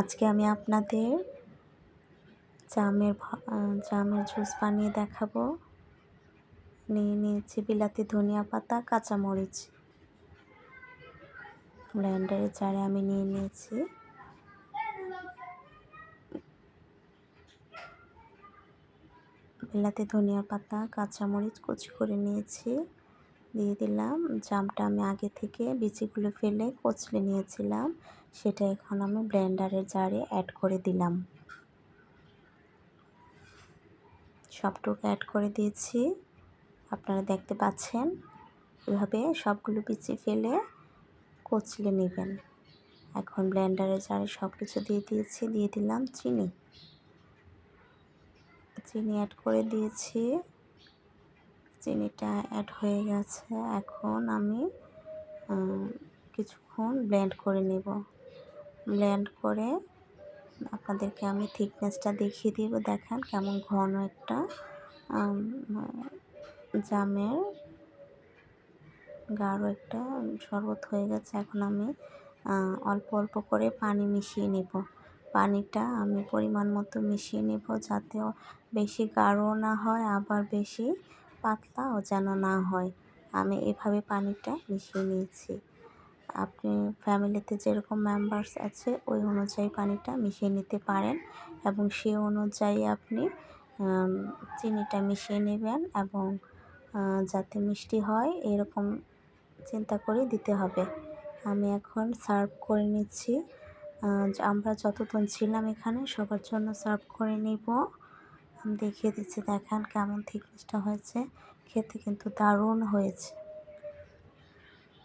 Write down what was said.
আজকে আমি আপনাদের জামের জামের জুস বানিয়ে দেখাবো। নিয়ে নিয়েছি বিলাতি ধনিয়া পাতা, কাঁচামরিচ। ব্লেন্ডারে চারে আমি নিয়ে নিয়েছি। বিলাতি ধনিয়া পাতা, কাঁচামরিচ কুচি করে নিয়েছি। দিয়ে দিলাম। জামটা আমি আগে থেকে বিচিগুলো ফেলে কচলে নিয়েছিলাম। সেটা এখন আমি ব্লেন্ডারের জারে অ্যাড করে দিলাম। সবটুকু অ্যাড করে দিয়েছি। আপনারা দেখতে পাচ্ছেন? এভাবে সবগুলো বিচি ফেলে কচলে নেবেন। এখন ব্লেন্ডারের জারে সব কিছু দিয়ে দিয়েছি। দিয়ে দিলাম চিনি। চিনি অ্যাড করে দিয়েছি। চিনিটা অ্যাড হয়ে গেছে। এখন আমি কিছুক্ষণ ব্লেন্ড করে নেব। ব্লেন্ড করে আপনাদেরকে আমি থিকনেসটা দেখিয়ে দিব। দেখেন কেমন ঘন একটা জামের গাঢ় একটা শরবত হয়ে গেছে। এখন আমি অল্প অল্প করে পানি মিশিয়ে নেব। পানিটা আমি পরিমাণ মতো মিশিয়ে নেব যাতে বেশি গাঢ় না হয়, আবার বেশি পাতলাও যেন না হয়। আমি এভাবে পানিটা মিশিয়ে নিয়েছি। আপনি ফ্যামিলিতে যেরকম মেম্বার্স আছে, ওই অনুযায়ী পানিটা মিশিয়ে নিতে পারেন এবং সে অনুযায়ী আপনি চিনিটা মিশিয়ে নেবেন এবং যাতে মিষ্টি হয় এরকম চিন্তা করে দিতে হবে। আমি এখন সার্ভ করে নিচ্ছি। আমরা যতক্ষণ ছিলাম এখানে সবার জন্য সার্ভ করে নিব। দেখিয়ে দিচ্ছি দেখান কেমন থিকনেসটা হয়েছে। খেতে কিন্তু দারুণ হয়েছে।